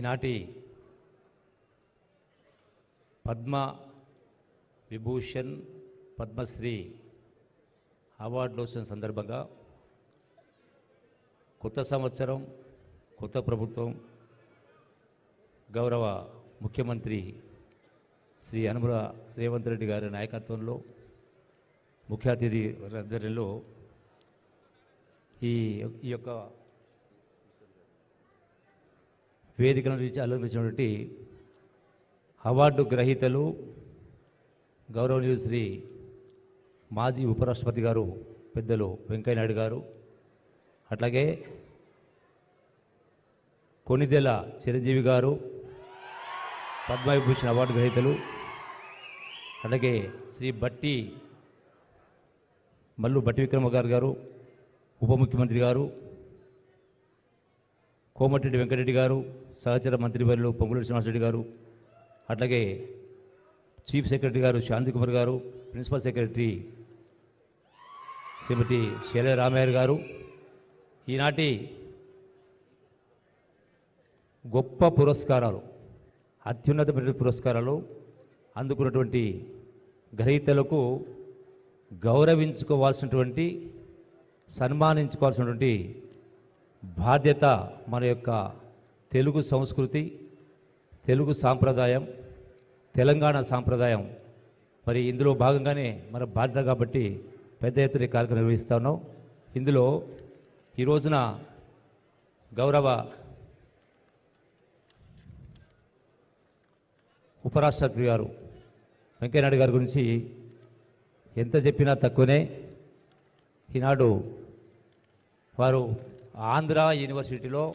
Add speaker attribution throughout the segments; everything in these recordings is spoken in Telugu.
Speaker 1: ఈనాటి పద్మ విభూషణ్ పద్మశ్రీ అవార్డులు వచ్చిన సందర్భంగా కొత్త సంవత్సరం కొత్త ప్రభుత్వం గౌరవ ముఖ్యమంత్రి శ్రీ అనుమల రేవంత్ రెడ్డి గారి నాయకత్వంలో ముఖ్య అతిథి ఆధ్వర్యంలో ఈ ఈ యొక్క వేదికల నుంచి అలంకరించినటువంటి అవార్డు గ్రహీతలు గౌరవనీయులు శ్రీ మాజీ ఉపరాష్ట్రపతి గారు పెద్దలు వెంకయ్యనాయుడు గారు అట్లాగే కొనిదెల చిరంజీవి గారు పద్మవిభూషణ్ అవార్డు గ్రహీతలు అలాగే శ్రీ బట్టి మల్లు బట్టి విక్రమ గారు గారు ఉప ముఖ్యమంత్రి గారు కోమటిరెడ్డి వెంకటరెడ్డి గారు సహచర మంత్రివర్యులు పొంగులూరు శ్రీనివాసరెడ్డి గారు అట్లాగే చీఫ్ సెక్రటరీ గారు శాంతికుమార్ గారు ప్రిన్సిపల్ సెక్రటరీ శ్రీమతి శైల రామయ్య గారు. ఈనాటి గొప్ప పురస్కారాలు అత్యున్నతమైన పురస్కారాలు అందుకున్నటువంటి గ్రహీతలకు గౌరవించుకోవాల్సినటువంటి సన్మానించుకోవాల్సినటువంటి బాధ్యత మన యొక్క తెలుగు సంస్కృతి తెలుగు సాంప్రదాయం తెలంగాణ సాంప్రదాయం. మరి ఇందులో భాగంగానే మన బాధ్యత కాబట్టి పెద్ద ఎత్తున కార్యక్రమం నిర్వహిస్తా ఉన్నాం. ఇందులో ఈ రోజున గౌరవ ఉపరాష్ట్రపతి గారు వెంకయ్యనాయుడు గారి గురించి ఎంత చెప్పినా తక్కువనే. ఈనాడు వారు ఆంధ్ర యూనివర్సిటీలో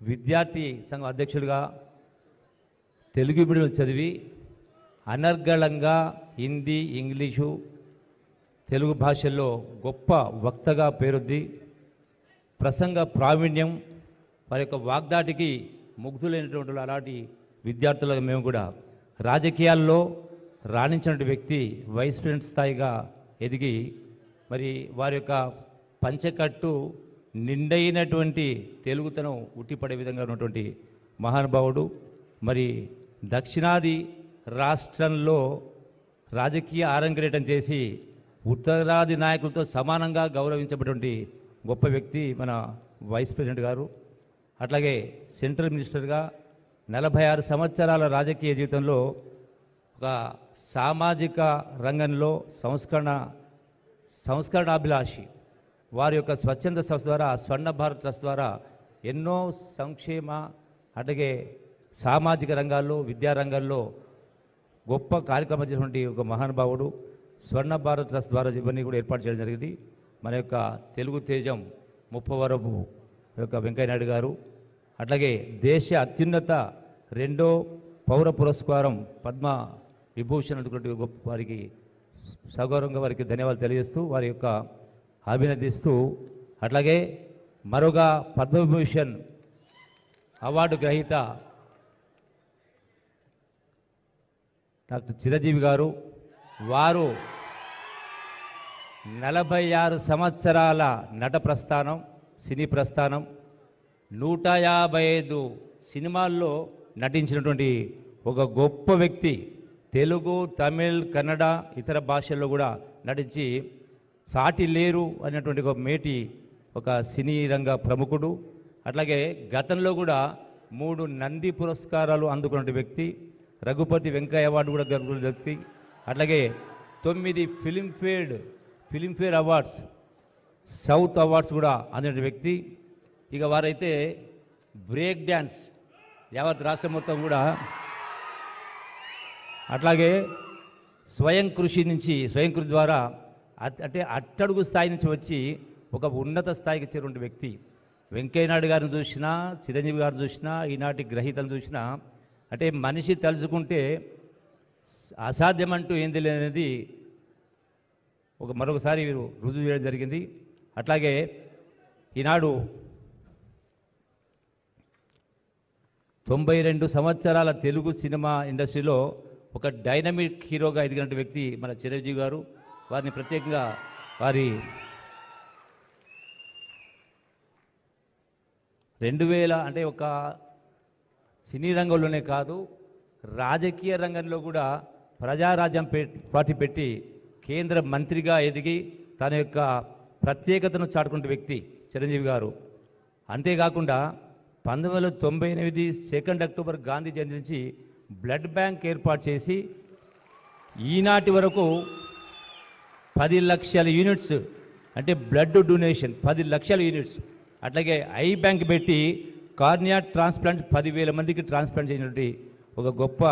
Speaker 1: విద్యార్థి సంఘం అధ్యక్షుడిగా తెలుగు మీడియం చదివి అనర్గళంగా హిందీ ఇంగ్లీషు తెలుగు భాషల్లో గొప్ప వక్తగా పేరుద్ది. ప్రసంగ ప్రావీణ్యం వారి యొక్క వాగ్దాటికి ముగ్ధులైనటువంటి అలాంటి విద్యార్థులకు మేము కూడా రాజకీయాల్లో రాణించిన వ్యక్తి వైస్ ప్రెసిడెంట్ స్థాయిగా ఎదిగి మరి వారి యొక్క పంచకట్టు నిండైనటువంటి తెలుగుతనం ఉట్టిపడే విధంగా ఉన్నటువంటి మహానుభావుడు. మరి దక్షిణాది రాష్ట్రంలో రాజకీయ ఆరంగరేటం చేసి ఉత్తరాది నాయకులతో సమానంగా గౌరవించబడినటువంటి గొప్ప వ్యక్తి మన వైస్ ప్రెసిడెంట్ గారు. అట్లాగే సెంట్రల్ మినిస్టర్గా నలభై ఆరు సంవత్సరాల రాజకీయ జీవితంలో ఒక సామాజిక రంగంలో సంస్కరణ సంస్కరణాభిలాషి. వారి యొక్క స్వచ్ఛంద సంస్థ ద్వారా స్వర్ణ భారత్ ట్రస్ట్ ద్వారా ఎన్నో సంక్షేమ అలాగే సామాజిక రంగాల్లో విద్యారంగాల్లో గొప్ప కార్యక్రమం చేసినటువంటి ఒక మహానుభావుడు. స్వర్ణ భారత్ ట్రస్ట్ ద్వారా ఇవన్నీ కూడా ఏర్పాటు చేయడం జరిగింది. మన యొక్క తెలుగు తేజం ముప్పవరపు యొక్క వెంకయ్యనాయుడు గారు. అట్లాగే దేశ అత్యున్నత రెండో పౌర పురస్కారం పద్మ విభూషణ్ అందుకున్నటువంటి గొప్ప వారికి సగౌరవంగా వారికి ధన్యవాదాలు తెలియజేస్తూ వారి యొక్క అభినందిస్తూ అట్లాగే మరొక పద్మవిభూషణ్ అవార్డు గ్రహీత డాక్టర్ చిరంజీవి గారు. వారు నలభై ఆరు సంవత్సరాల నట ప్రస్థానం సినీ ప్రస్థానం నూట యాభై ఐదు సినిమాల్లో నటించినటువంటి ఒక గొప్ప వ్యక్తి తెలుగు తమిళ్ కన్నడ ఇతర భాషల్లో కూడా నటించి సాటి లేరు అనేటువంటి ఒక మేటి ఒక సినీ రంగ ప్రముఖుడు. అట్లాగే గతంలో కూడా మూడు నంది పురస్కారాలు అందుకున్న వ్యక్తి రఘుపతి వెంకయ్య అవార్డు కూడా గెలుపుకున్న వ్యక్తి. అట్లాగే తొమ్మిది Filmfare Filmfare awards south awards కూడా అందిన వ్యక్తి. ఇక వారైతే బ్రేక్ డ్యాన్స్ యావత్ రాష్ట్రం మొత్తం కూడా. అట్లాగే స్వయం కృషి నుంచి స్వయం కృషి ద్వారా అట్- అంటే అట్టడుగు స్థాయి నుంచి వచ్చి ఒక ఉన్నత స్థాయికి చేరున్న వ్యక్తి. వెంకయ్యనాయుడు గారిని చూసినా చిరంజీవి గారిని చూసినా ఈనాటి గ్రహీతలు చూసినా అంటే మనిషి తలుచుకుంటే అసాధ్యం అంటూ ఏంది లేనిది ఒక మరొకసారి వీరు రుజువు చేయడం జరిగింది. అట్లాగే ఈనాడు తొంభై రెండు సంవత్సరాల తెలుగు సినిమా ఇండస్ట్రీలో ఒక డైనమిక్ హీరోగా ఎదిగినటువంటి వ్యక్తి మన చిరంజీవి గారు. వారిని ప్రత్యేకంగా వారి రెండు వేల అంటే ఒక సినీ రంగంలోనే కాదు రాజకీయ రంగంలో కూడా ప్రజారాజ్యం పె- పార్టీ పెట్టి కేంద్ర మంత్రిగా ఎదిగి తన యొక్క ప్రత్యేకతను చాటుకున్న వ్యక్తి చిరంజీవి గారు. అంతేకాకుండా పంతొమ్మిది వందల తొంభై ఎనిమిది సెకండ్ అక్టోబర్ గాంధీ జయంతి నుంచి బ్లడ్ బ్యాంక్ ఏర్పాటు చేసి ఈనాటి వరకు పది లక్షల యూనిట్స్ అంటే బ్లడ్ డొనేషన్ పది లక్షల యూనిట్స్. అట్లాగే ఐ బ్యాంక్ పెట్టి కార్నియా ట్రాన్స్ప్లాంట్ పదివేల మందికి ట్రాన్స్ప్లాంట్ చేసినటువంటి ఒక గొప్ప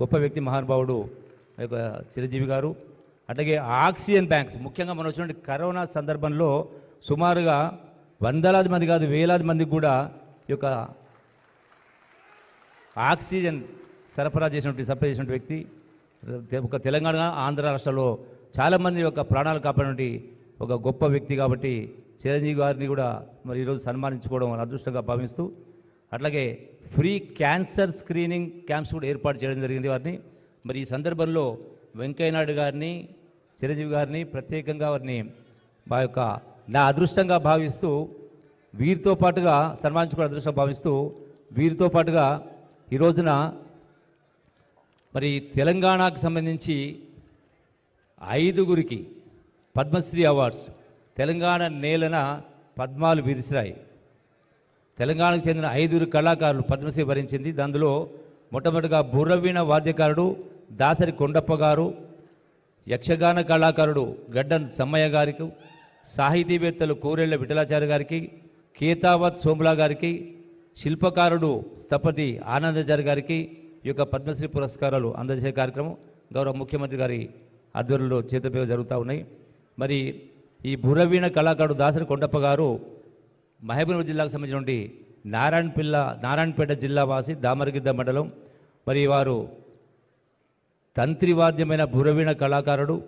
Speaker 1: గొప్ప వ్యక్తి మహానుభావుడు యొక్క చిరంజీవి గారు. అట్లాగే ఆక్సిజన్ బ్యాంక్స్ ముఖ్యంగా మనం వచ్చినటువంటి కరోనా సందర్భంలో సుమారుగా వందలాది మంది కాదు వేలాది మందికి కూడా ఈ యొక్క ఆక్సిజన్ సరఫరా చేసినటువంటి సప్లై చేసినటువంటి వ్యక్తి. ఒక తెలంగాణ ఆంధ్ర రాష్ట్రంలో చాలామంది యొక్క ప్రాణాలు కాపాడినటువంటి ఒక గొప్ప వ్యక్తి కాబట్టి చిరంజీవి గారిని కూడా మరి ఈరోజు సన్మానించుకోవడం అదృష్టంగా భావిస్తూ అట్లాగే ఫ్రీ క్యాన్సర్ స్క్రీనింగ్ క్యాంప్స్ కూడా ఏర్పాటు చేయడం జరిగింది వారిని. మరి ఈ సందర్భంలో వెంకయ్యనాయుడు గారిని చిరంజీవి గారిని ప్రత్యేకంగా వారిని మా యొక్క నా అదృష్టంగా భావిస్తూ వీరితో పాటుగా సన్మానించుకునే అదృష్టం భావిస్తూ వీరితో పాటుగా ఈ రోజున మరి తెలంగాణకు సంబంధించి ఐదుగురికి పద్మశ్రీ అవార్డ్స్. తెలంగాణ నేలన పద్మాలు విరిసిరాయి. తెలంగాణకు చెందిన ఐదుగురు కళాకారులు పద్మశ్రీ భరించింది అందులో మొట్టమొదటిగా బుర్రవీణ వాద్యకారుడు దాసరి కొండప్ప గారు యక్షగాన కళాకారుడు గడ్డన్ సమ్మయ్య గారికి సాహితీవేత్తలు కోరెళ్ళ విఠలాచార్య గారికి కేతావత్ సోములా గారికి శిల్పకారుడు స్థపతి ఆనందాచారి గారికి ఈ యొక్క పద్మశ్రీ పురస్కారాలు అందజేసే కార్యక్రమం గౌరవ ముఖ్యమంత్రి గారి ఆధ్వర్యంలో చేతపేవ జరుగుతూ ఉన్నాయి. మరి ఈ బుర్రవీణ కళాకారుడు దాసరి కొండప్ప గారు మహబూబ్నగర్ జిల్లాకు సంబంధించినటువంటి నారాయణపిల్ల నారాయణపేట జిల్లా వాసి దామరగిద్ద మండలం. మరి వారు తంత్రివాద్యమైన బురవీణ కళాకారుడు.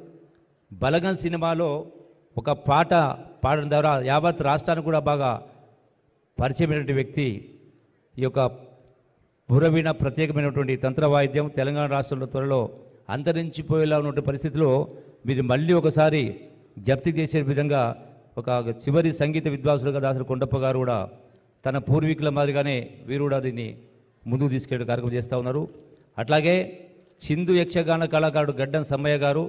Speaker 1: బలగం సినిమాలో ఒక పాట పాడడం ద్వారా యావత్ రాష్ట్రానికి కూడా బాగా పరిచయమైనటువంటి వ్యక్తి. ఈ యొక్క బురవీణ ప్రత్యేకమైనటువంటి తంత్రవాయిద్యం తెలంగాణ రాష్ట్రంలో త్వరలో అంతరించిపోయేలా ఉన్నటువంటి పరిస్థితిలో మీరు మళ్ళీ ఒకసారి జప్తి చేసే విధంగా ఒక చివరి సంగీత విద్వాంసులుగా దాసరి కొండప్ప గారు కూడా తన పూర్వీకుల మాదిరిగానే వీరు కూడా దీన్ని ముందుకు తీసుకెళ్ళే కార్యక్రమం చేస్తూ ఉన్నారు. అట్లాగే చిందు యక్షగాన కళాకారుడు గడ్డం సమ్మయ్య గారు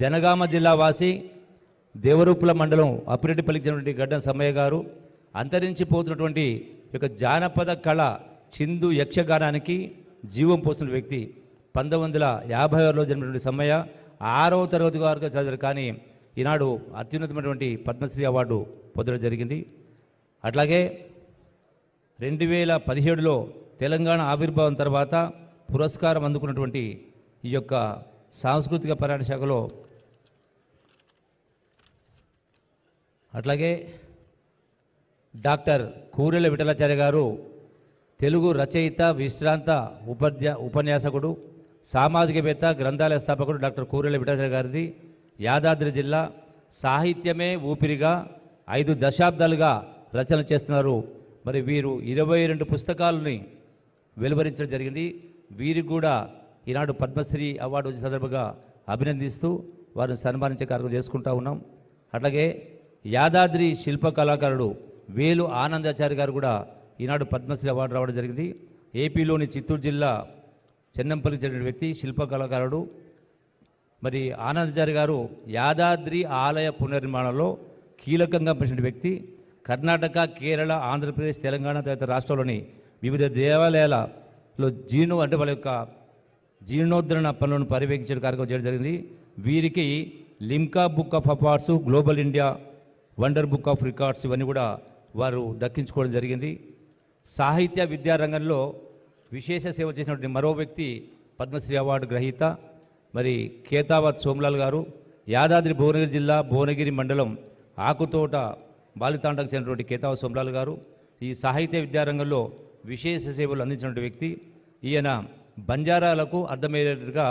Speaker 1: జనగామ జిల్లా వాసి దేవరూపుల మండలం అప్పిరెడ్డిపల్లికి చెందినటువంటి గడ్డం సమ్మయ్య గారు అంతరించిపోతున్నటువంటి యొక్క జానపద కళ చిందు యక్షగానానికి జీవం పోసిన వ్యక్తి పంతొమ్మిది వందల యాభై ఆరులో జన్మినటువంటి సమ్మయ్య ఆరవ తరగతి వరకు చదివారు. కానీ ఈనాడు అత్యున్నతమైనటువంటి పద్మశ్రీ అవార్డు పొందడం జరిగింది. అట్లాగే రెండు వేల పదిహేడులో తెలంగాణ ఆవిర్భావం తర్వాత పురస్కారం అందుకున్నటువంటి ఈ యొక్క సాంస్కృతిక పర్యాటక శాఖలో అట్లాగే డాక్టర్ కూరెల విఠలాచార్య గారు తెలుగు రచయిత విశ్రాంత ఉపాధ్యా ఉపన్యాసకుడు సామాజికవేత్త గ్రంథాలయ స్థాపకుడు డాక్టర్ కూరెల విఠాచార్య గారిది. యాదాద్రి జిల్లా సాహిత్యమే ఊపిరిగా ఐదు దశాబ్దాలుగా రచన చేస్తున్నారు. మరి వీరు ఇరవై రెండు పుస్తకాలని వెలువరించడం జరిగింది. వీరికి కూడా ఈనాడు పద్మశ్రీ అవార్డు వచ్చే సందర్భంగా అభినందిస్తూ వారిని సన్మానించే కార్యక్రమం చేసుకుంటా ఉన్నాం. అట్లాగే యాదాద్రి శిల్ప కళాకారుడు వేలు ఆనందాచారి గారు కూడా ఈనాడు పద్మశ్రీ అవార్డు రావడం జరిగింది. ఏపీలోని చిత్తూరు జిల్లా చెన్నంపల్లికి చెందిన వ్యక్తి శిల్పకళాకారుడు మరి ఆనందచారి గారు యాదాద్రి ఆలయ పునర్నిర్మాణంలో కీలకంగా పనిచిన వ్యక్తి. కర్ణాటక కేరళ ఆంధ్రప్రదేశ్ తెలంగాణ తదితర రాష్ట్రాల్లోని వివిధ దేవాలయాలలో జీర్ణ అంటే వాళ్ళ యొక్క జీర్ణోద్ధరణ పనులను పర్యవేక్షించే కార్యక్రమం చేయడం జరిగింది. వీరికి Limca book of awards global India wonder book of records ఇవన్నీ కూడా వారు దక్కించుకోవడం జరిగింది. సాహిత్య విద్యారంగంలో విశేష సేవ చేసినటువంటి మరో వ్యక్తి పద్మశ్రీ అవార్డు గ్రహీత మరి కేతావత్ సోమలాల్ గారు యాదాద్రి భువనగిరి జిల్లా భువనగిరి మండలం ఆకుతోట బాలితాండకు చెందినటువంటి కేతావత్ సోమలాల్ గారు. ఈ సాహిత్య విద్యారంగంలో విశేష సేవలు అందించినటువంటి వ్యక్తి. ఈయన బంజారాలకు అర్థమయ్యేటట్టుగా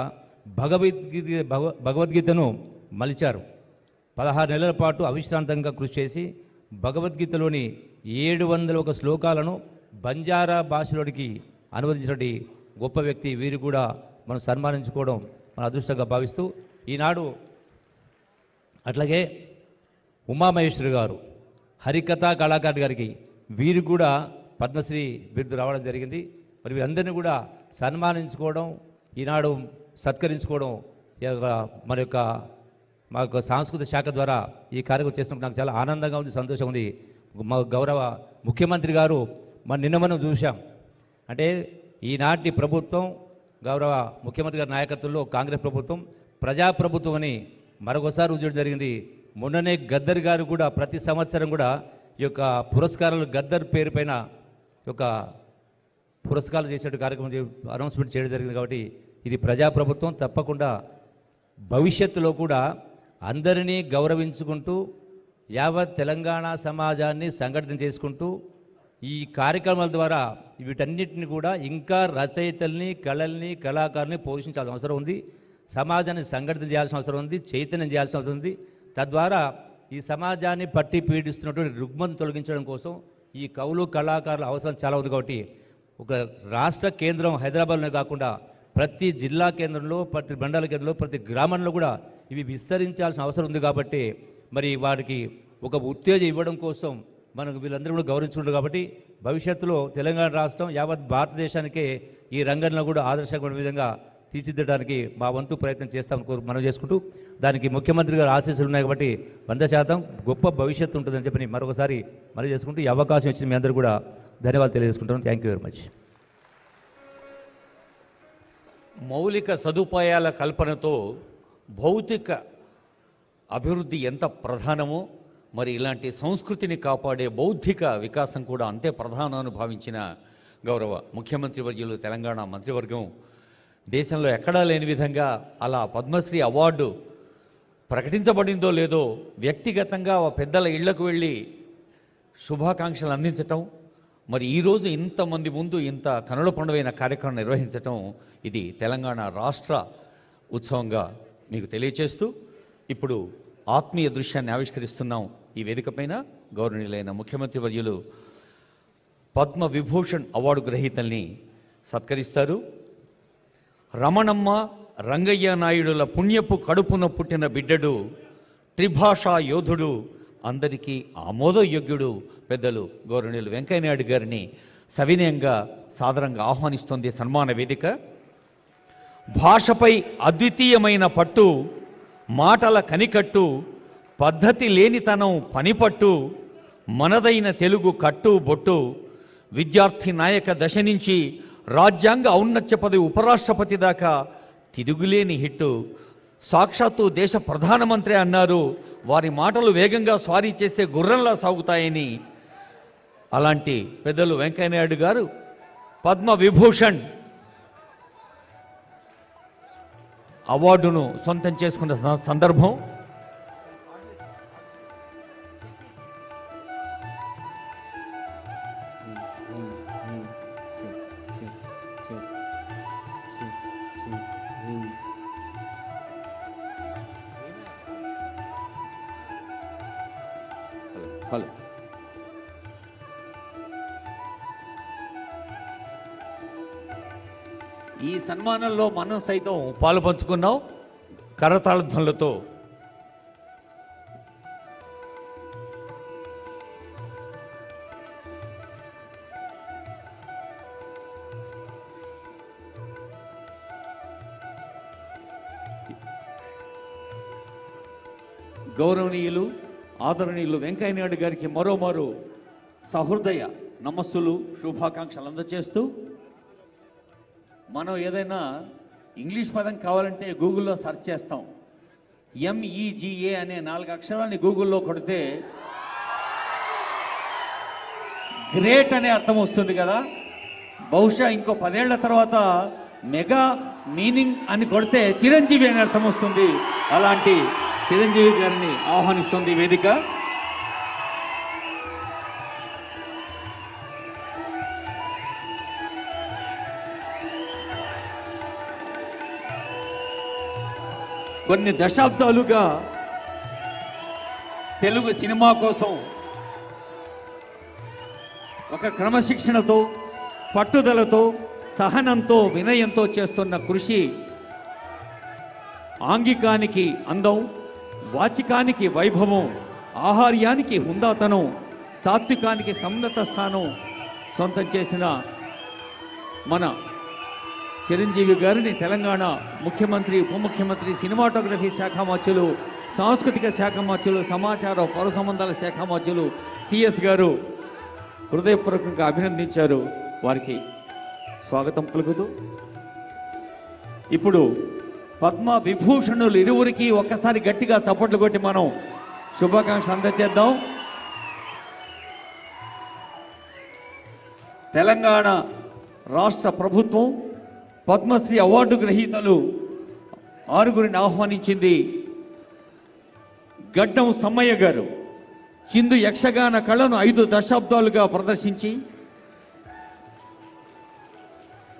Speaker 1: భగవద్గీత భగవ భగవద్గీతను మలిచారు. పదహారు నెలల పాటు అవిశ్రాంతంగా కృషి చేసి భగవద్గీతలోని ఏడు వందల ఒక శ్లోకాలను బంజారా భాషలోనికి అనువదించినటువంటి గొప్ప వ్యక్తి వీరు కూడా మనం సన్మానించుకోవడం మన అదృష్టంగా భావిస్తూ ఈనాడు అట్లాగే ఉమామహేశ్వరి గారు హరికథా కళాకారుడు గారికి వీరు కూడా పద్మశ్రీ బిరుదు రావడం జరిగింది. మరి వీరందరినీ కూడా సన్మానించుకోవడం ఈనాడు సత్కరించుకోవడం ఈ యొక్క మన యొక్క మా యొక్క సాంస్కృతిక శాఖ ద్వారా ఈ కార్యక్రమం చేసినప్పుడు నాకు చాలా ఆనందంగా ఉంది సంతోషం ఉంది. మా గౌరవ ముఖ్యమంత్రి గారు మన నిన్న మనం చూశాం. అంటే ఈనాటి ప్రభుత్వం గౌరవ ముఖ్యమంత్రి గారి నాయకత్వంలో కాంగ్రెస్ ప్రభుత్వం ప్రజాప్రభుత్వం అని మరొకసారి రుజువు జరిగింది. మొన్ననే గద్దర్ గారు కూడా ప్రతి సంవత్సరం కూడా ఈ యొక్క పురస్కారాలు గద్దర్ పేరు పైన యొక్క పురస్కారాలు చేసే కార్యక్రమం అనౌన్స్మెంట్ చేయడం జరిగింది కాబట్టి ఇది ప్రజాప్రభుత్వం. తప్పకుండా భవిష్యత్తులో కూడా అందరినీ గౌరవించుకుంటూ యావత్ తెలంగాణ సమాజాన్ని సంఘటన చేసుకుంటూ ఈ కార్యక్రమాల ద్వారా వీటన్నిటిని కూడా ఇంకా రచయితల్ని కళల్ని కళాకారుల్ని పోషించాల్సిన అవసరం ఉంది. సమాజాన్ని సంఘటితం చేయాల్సిన అవసరం ఉంది చైతన్యం చేయాల్సిన అవసరం ఉంది. తద్వారా ఈ సమాజాన్ని పట్టి పీడిస్తున్నటువంటి రుగ్మను తొలగించడం కోసం ఈ కవులు కళాకారుల అవసరం చాలా ఉంది కాబట్టి ఒక రాష్ట్ర కేంద్రం హైదరాబాద్లోనే కాకుండా ప్రతి జిల్లా కేంద్రంలో ప్రతి మండల కేంద్రంలో ప్రతి గ్రామంలో కూడా ఇవి విస్తరించాల్సిన అవసరం ఉంది కాబట్టి మరి వారికి ఒక ఉత్తేజం ఇవ్వడం కోసం మనకు వీళ్ళందరూ కూడా గౌరవించుకుంటారు కాబట్టి భవిష్యత్తులో తెలంగాణ రాష్ట్రం యావత్ భారతదేశానికే ఈ రంగంలో కూడా ఆదర్శమైన విధంగా తీర్చిదిద్దడానికి మా వంతు ప్రయత్నం చేస్తామని కోరు మనం చేసుకుంటూ దానికి ముఖ్యమంత్రి గారు ఆశీస్సులు ఉన్నాయి కాబట్టి వంద శాతం గొప్ప భవిష్యత్తు ఉంటుందని చెప్పి మరొకసారి మనం చేసుకుంటూ ఈ అవకాశం ఇచ్చిన మీ అందరూ కూడా ధన్యవాదాలు తెలియజేసుకుంటాను థ్యాంక్ యూ వెరీ మచ్
Speaker 2: మౌలిక సదుపాయాల కల్పనతో భౌతిక అభివృద్ధి ఎంత ప్రధానమో మరి ఇలాంటి సంస్కృతిని కాపాడే బౌద్ధిక వికాసం కూడా అంతే ప్రధానమని భావించిన గౌరవ ముఖ్యమంత్రి వర్యులు తెలంగాణ మంత్రివర్గం. దేశంలో ఎక్కడా లేని విధంగా అలా పద్మశ్రీ అవార్డు ప్రకటించబడిందో లేదో వ్యక్తిగతంగా పెద్దల ఇళ్ళకు వెళ్ళి శుభాకాంక్షలు అందించటం మరి ఈరోజు ఇంతమంది ముందు ఇంత కనుల పండుగైన కార్యక్రమం నిర్వహించటం ఇది తెలంగాణ రాష్ట్ర ఉత్సవంగా మీకు తెలియచేస్తూ ఇప్పుడు ఆత్మీయ దృశ్యాన్ని ఆవిష్కరిస్తున్నాం ఈ వేదిక పైన గౌరవనీయులైన ముఖ్యమంత్రి వర్యులు పద్మ విభూషణ్ అవార్డు గ్రహీతల్ని సత్కరిస్తారు. రమణమ్మ రంగయ్య నాయుడుల పుణ్యపు కడుపున పుట్టిన బిడ్డడు త్రిభాషా యోధుడు అందరికీ ఆమోదయోగ్యుడు పెద్దలు గౌరవనీయులు వెంకయ్యనాయుడు గారిని సవినయంగా సాదరంగా ఆహ్వానిస్తోంది సన్మాన వేదిక. భాషపై అద్వితీయమైన పట్టు మాటల కనికట్టు పద్ధతి లేనితనం పనిపట్టు మనదైన తెలుగు కట్టు బొట్టు విద్యార్థి నాయక దశ నుంచి రాజ్యాంగ ఔన్నత్య పదవి ఉపరాష్ట్రపతి దాకా తిరుగులేని హిట్టు. సాక్షాత్తు దేశ ప్రధానమంత్రి అన్నారు వారి మాటలు వేగంగా స్వారీ చేసే గుర్రంలా సాగుతాయని. అలాంటి పెద్దలు వెంకయ్యనాయుడు గారు పద్మ విభూషణ్ అవార్డును సొంతం చేసుకున్న సందర్భం. హలో ఈ సన్మానంలో మనం సైతం పాలు పంచుకున్నాం కరతాళధ్వనులతో. గౌరవనీయులు ఆదరణీయులు వెంకయ్యనాయుడు గారికి మరోమారు సహృదయ నమస్సులు శుభాకాంక్షలు అందజేస్తూ మనం ఏదైనా ఇంగ్లీష్ పదం కావాలంటే గూగుల్లో సెర్చ్ చేస్తాం. ఎంఈజిఏ అనే నాలుగు అక్షరాన్ని గూగుల్లో కొడితే గ్రేట్ అనే అర్థం వస్తుంది కదా. బహుశా ఇంకో పదేళ్ళ తర్వాత మెగా మీనింగ్ అని కొడితే చిరంజీవి అనే అర్థం వస్తుంది. అలాంటి చిరంజీవి గారిని ఆహ్వానిస్తుంది వేదిక. కొన్ని దశాబ్దాలుగా తెలుగు సినిమా కోసం ఒక క్రమశిక్షణతో పట్టుదలతో సహనంతో వినయంతో చేస్తున్న కృషి ఆంగికానికి అందం. వాచికానికి వైభవం ఆహార్యానికి హుందాతనం సాత్వికానికి సన్నత స్థానం సొంతం చేసిన మన చిరంజీవి గారిని తెలంగాణ ముఖ్యమంత్రి ఉప ముఖ్యమంత్రి సినిమాటోగ్రఫీ శాఖ మధ్యులు సాంస్కృతిక శాఖ మధ్యులు సమాచార పౌర సంబంధాల శాఖ మధ్యులు సిఎస్ గారు హృదయపూర్వకంగా అభినందించారు. వారికి స్వాగతం పలుకుతూ. ఇప్పుడు పద్మ విభూషణులు ఇరువురికి ఒక్కసారి గట్టిగా చప్పట్లు కొట్టి మనం శుభాకాంక్షలు అందజేద్దాం. తెలంగాణ రాష్ట్ర ప్రభుత్వం పద్మశ్రీ అవార్డు గ్రహీతలు ఆరుగురిని ఆహ్వానించింది గడ్డం సమ్మయ్య గారు. చిందు యక్షగాన కళను ఐదు దశాబ్దాలుగా ప్రదర్శించి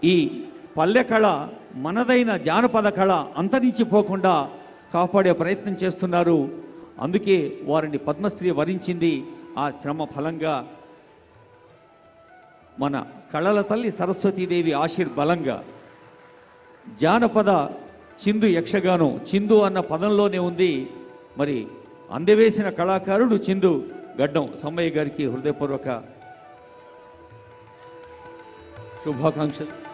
Speaker 2: ఈ పల్లె కళ మనదైన జానపద కళ అంతరించిపోకుండా కాపాడే ప్రయత్నం చేస్తున్నారు. అందుకే వారిని పద్మశ్రీ వరించింది ఆ శ్రమ ఫలంగా మన కళల తల్లి సరస్వతీదేవి ఆశీర్బలంగా. జానపద చిందు యక్షగానం చిందు అన్న పదంలోనే ఉంది. మరి అందవేసిన కళాకారుడు చిందు గడ్డం సమ్మయ్య గారికి హృదయపూర్వక శుభాకాంక్షలు.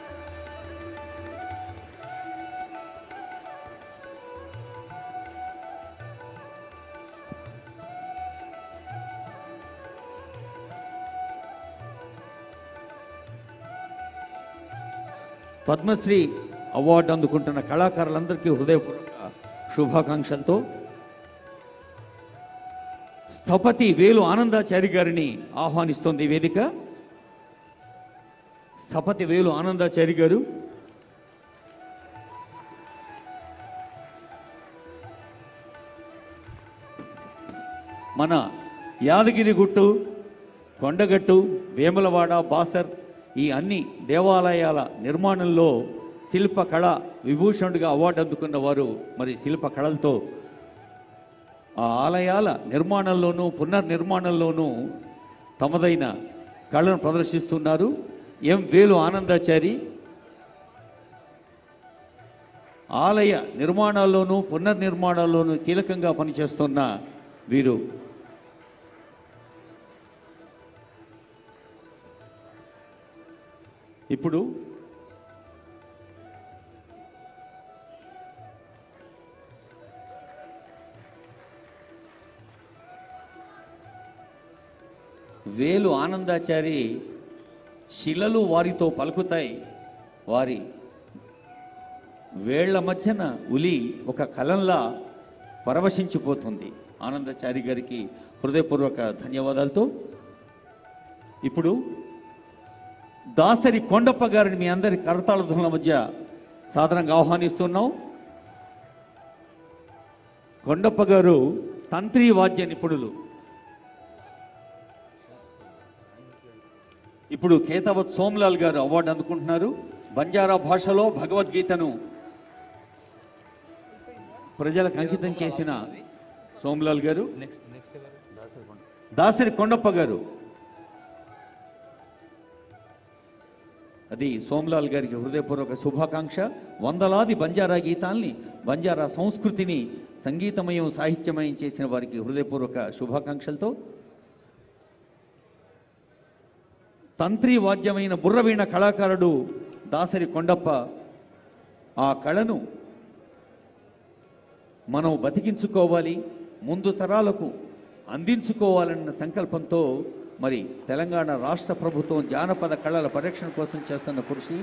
Speaker 2: పద్మశ్రీ అవార్డు అందుకుంటున్న కళాకారులందరికీ హృదయపూర్వక శుభాకాంక్షలతో స్థపతి వేలు ఆనందాచారి గారిని ఆహ్వానిస్తోంది వేదిక. స్థపతి వేలు ఆనందాచారి గారు మన యాదగిరిగుట్టు కొండగట్టు వేములవాడ బాసర్ ఈ అన్ని దేవాలయాల నిర్మాణంలో శిల్పకళ విభూషణుడిగా అవార్డు అందుకున్న వారు మరి శిల్ప కళలతో ఆ ఆలయాల నిర్మాణంలోనూ పునర్నిర్మాణంలోనూ తమదైన కళను ప్రదర్శిస్తున్నారు. ఎం వేలు ఆనందాచారి ఆలయ నిర్మాణాల్లోనూ పునర్నిర్మాణాల్లోనూ కీలకంగా పనిచేస్తున్న వీరు ఇప్పుడు వేలు ఆనందాచారి శిలలు వారితో పలుకుతాయి. వారి వేళ్ళ మధ్యన ఉలి ఒక కలంలా పరవశించిపోతుంది. ఆనందాచారి గారికి హృదయపూర్వక ధన్యవాదాలతో ఇప్పుడు దాసరి కొండప్ప గారిని మీ అందరి కరతాళ ధ్వనుల మధ్య సాధారణంగా ఆహ్వానిస్తున్నాం. కొండప్ప గారు తంత్రి వాద్య నిపుణులు. ఇప్పుడు కేతావత్ సోమ్లాల్ గారు అవార్డు అందుకుంటున్నారు. బంజారా భాషలో భగవద్గీతను ప్రజలకు అంకితం చేసిన సోమ్లాల్ గారు.
Speaker 1: దాసరి
Speaker 2: కొండప్ప గారు. అది సోమ్లాల్ గారికి హృదయపూర్వక శుభాకాంక్ష. వందలాది బంజారా గీతాల్ని బంజారా సంస్కృతిని సంగీతమయం సాహిత్యమయం చేసిన వారికి హృదయపూర్వక శుభాకాంక్షలతో. తంత్రి వాద్యమైన బుర్రవీణ కళాకారుడు దాసరి కొండప్ప ఆ కళను మనం బతికించుకోవాలి ముందు తరాలకు అందించుకోవాలన్న సంకల్పంతో మరి తెలంగాణ రాష్ట్ర ప్రభుత్వం జానపద కళల పరిరక్షణ కోసం చేస్తున్న కృషి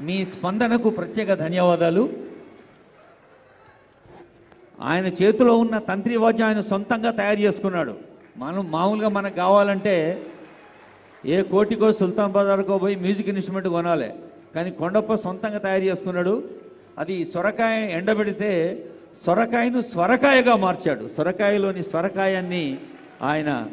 Speaker 2: మీ స్పందనకు ప్రత్యేక ధన్యవాదాలు. ఆయన చేతిలో ఉన్న తంత్రి వాద్యం ఆయన సొంతంగా తయారు చేసుకున్నాడు. మనం మామూలుగా మనకు కావాలంటే ఏ కోటికో సుల్తాన్ బజార్కో పోయి మ్యూజిక్ ఇన్స్ట్రుమెంట్ కొనాలి. కానీ కొండప్ప సొంతంగా తయారు చేసుకున్నాడు. అది సొరకాయ ఎండబెడితే సొరకాయను స్వరకాయగా మార్చాడు. సొరకాయలోని స్వరకాయాన్ని ఆయన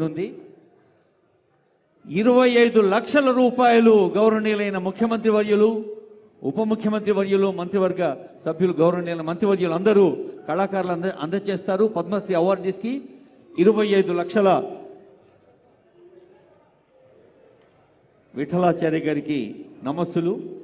Speaker 2: ఉంది ఇరవై ఐదు లక్షల రూపాయలు గౌరవనీయులైన ముఖ్యమంత్రి వర్యులు ఉప ముఖ్యమంత్రి వర్యులు మంత్రివర్గ సభ్యులు గౌరవనీయుల మంత్రివర్యులు అందరూ కళాకారులు అంద అందజేస్తారు. పద్మశ్రీ అవార్డీస్కి ఇరవై ఐదు లక్షల విఠలాచార్య గారికి నమస్సులు.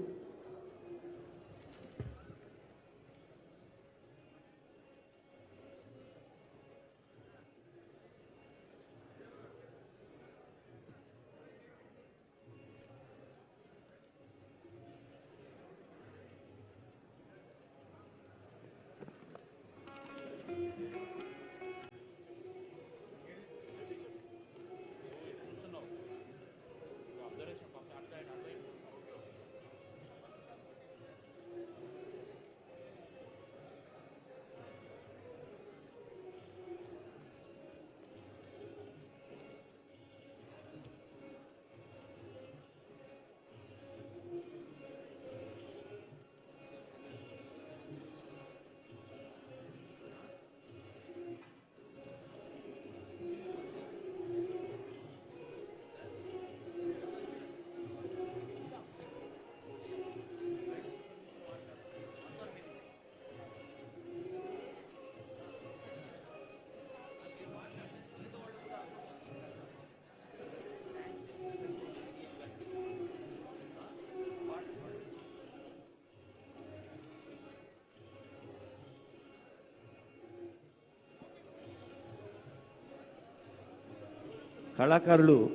Speaker 2: కళాకారులు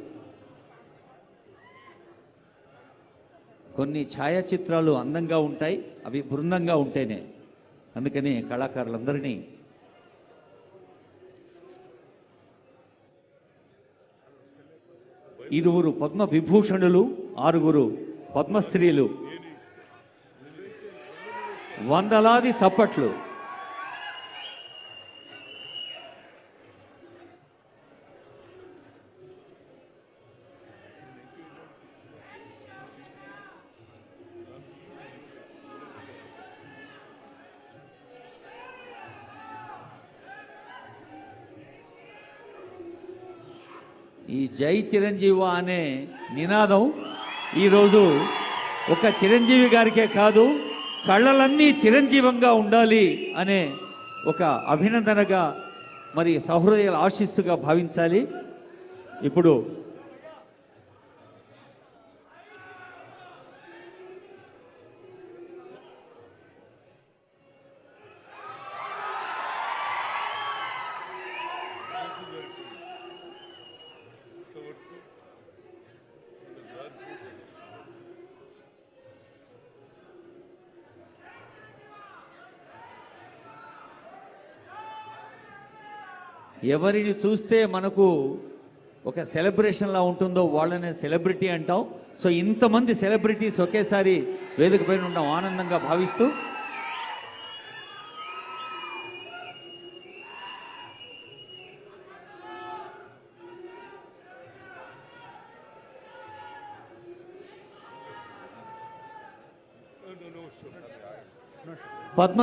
Speaker 2: కొన్ని ఛాయాచిత్రాలు అందంగా ఉంటాయి అవి బృందంగా ఉంటేనే. అందుకని కళాకారులందరినీ ఇరువురు పద్మ విభూషణులు ఆరుగురు పద్మశ్రీలు వందలాది చప్పట్లు. ఈ జై చిరంజీవ అనే నినాదం ఈరోజు ఒక చిరంజీవి గారికే కాదు కళ్ళలన్నీ చిరంజీవంగా ఉండాలి అనే ఒక అభినందనగా మరి సహృదయాల ఆశిస్సుగా భావించాలి. ఇప్పుడు ఎవరిని చూస్తే మనకు ఒక సెలబ్రేషన్ లా ఉంటుందో వాళ్ళనే సెలబ్రిటీ అంటాం. సో ఇంతమంది సెలబ్రిటీస్ ఒకేసారి వేదిక పైన ఉండడం ఆనందంగా భావిస్తూ. పద్మ